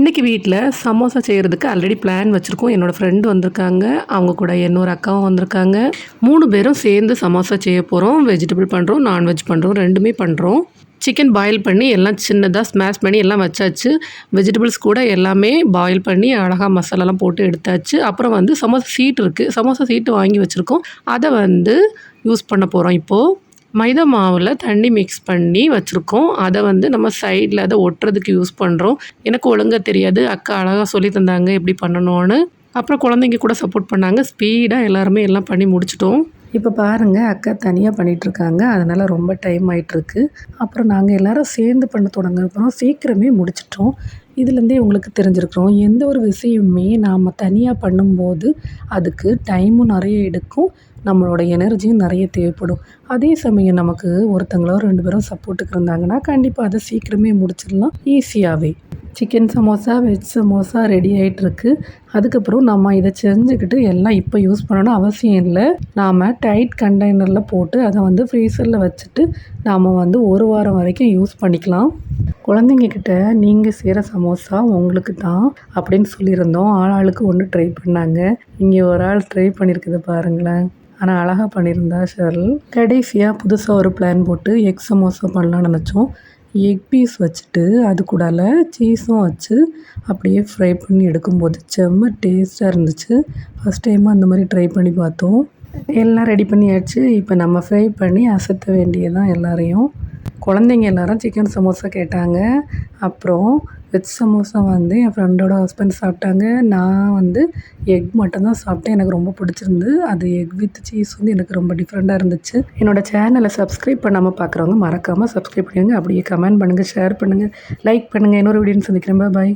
இன்றைக்கி வீட்டில் சமோசா செய்கிறதுக்கு ஆல்ரெடி பிளான் வச்சுருக்கோம். என்னோடய ஃப்ரெண்டு வந்திருக்காங்க. அவங்க கூட இன்னொரு அக்காவும் வந்திருக்காங்க. மூணு பேரும் சேர்ந்து சமோசா செய்ய போகிறோம் வெஜிடபிள் பண்ணுறோம் நான்வெஜ் பண்ணுறோம் ரெண்டுமே பண்ணுறோம் சிக்கன் பாயில் பண்ணி எல்லாம் சின்னதாக ஸ்மாஷ் பண்ணி எல்லாம் வச்சாச்சு. வெஜிடபிள்ஸ் கூட எல்லாமே பாயில் பண்ணி அழகாக மசாலாலாம் போட்டு எடுத்தாச்சு. அப்புறம் வந்து சமோசா சீட் இருக்குது சமோசா சீட்டு வாங்கி வச்சுருக்கோம். அதை வந்து யூஸ் பண்ண போகிறோம் இப்போது மைதா மாவில் தண்ணி மிக்ஸ் பண்ணி வச்சுருக்கோம். அதை வந்து நம்ம சைடில் அதை ஒட்டுறதுக்கு யூஸ் பண்ணுறோம் எனக்கு ஒழுங்காக தெரியாது. அக்கா அழகாக சொல்லி தந்தாங்க எப்படி பண்ணணும்னு. அப்புறம் குழந்தைங்க கூட சப்போர்ட் பண்ணாங்க. ஸ்பீடாக எல்லாருமே எல்லாம் பண்ணி முடிச்சிட்டோம். இப்போ பாருங்கள் அக்கா தனியாக பண்ணிகிட்ருக்காங்க அதனால் ரொம்ப டைம் ஆகிட்டுருக்கு அப்புறம் நாங்கள் எல்லோரும் சேர்ந்து பண்ண தொடங்குறோம் சீக்கிரமே முடிச்சிட்டோம். இதுலேருந்தே உங்களுக்கு தெரிஞ்சிருக்கிறோம். எந்த ஒரு விஷயமுமே நாம் தனியாக பண்ணும்போது அதுக்கு டைமும் நிறைய எடுக்கும். நம்மளோட எனர்ஜியும் நிறைய தேவைப்படும். அதே சமயம் நமக்கு ஒருத்தங்களோ ரெண்டு பேரும் சப்போர்ட்டுக்கு இருந்தாங்கன்னா கண்டிப்பாக அதை சீக்கிரமே முடிச்சிடலாம். ஈஸியாகவே chicken samosa veg samosa ready ஆகிட்டுருக்கு அதுக்கப்புறம் நம்ம இதை செஞ்சுக்கிட்டு எல்லாம் இப்போ யூஸ் பண்ணணும் அவசியம் இல்லை. நாம் டைட் கண்டெய்னரில் போட்டு அதை வந்து ஃப்ரீசரில் வச்சுட்டு நாம் வந்து ஒரு வாரம் வரைக்கும் யூஸ் பண்ணிக்கலாம். குழந்தைங்கக்கிட்ட நீங்கள் செய்கிற சமோசா உங்களுக்கு தான் அப்படின்னு சொல்லியிருந்தோம். ஆள் ஆளுக்கு ஒன்று ட்ரை பண்ணாங்க. இங்கே ஒரு ஆள் ட்ரை பண்ணியிருக்குது பாருங்களேன். ஆனால் அழகாக பண்ணியிருந்தா ஷர்ல். கடைசியாக புதுசாக ஒரு பிளான் போட்டு எக் சமோசா பண்ணலான்னு நினச்சோம். எக் பீஸ் வச்சுட்டு அது கூடால சீஸும் வச்சு அப்படியே ஃப்ரை பண்ணி எடுக்கும்போது செம்ம டேஸ்ட்டாக இருந்துச்சு. ஃபஸ்ட் டைமாக அந்த மாதிரி ட்ரை பண்ணி பார்த்தோம். எல்லாம் ரெடி பண்ணியாச்சு. இப்போ நம்ம ஃப்ரை பண்ணி அசத்த வேண்டியதான் எல்லாரையும். குழந்தைங்க எல்லாரும் சிக்கன் சமோசா கேட்டாங்க. அப்புறம் வெஜ் சமோசா வந்து என் ஃப்ரெண்டோட ஹஸ்பண்ட் சாப்பிட்டாங்க. நான் வந்து எக் மட்டும்தான் சாப்பிட்டேன். எனக்கு ரொம்ப பிடிச்சிருந்து அது எக் வித் சீஸ் வந்து எனக்கு ரொம்ப டிஃப்ரெண்ட்டாக இருந்துச்சு. என்னோடய சேனலை சப்ஸ்கிரைப் பண்ணாமல் பார்க்குறவங்க மறக்காமல் சப்ஸ்கிரைப் பண்ணுங்கள் அப்படியே கமெண்ட் பண்ணுங்கள் ஷேர் பண்ணுங்கள் லைக் பண்ணுங்கள் இன்னொரு வீடியோன்னு சந்திக்கிறேன். பாய்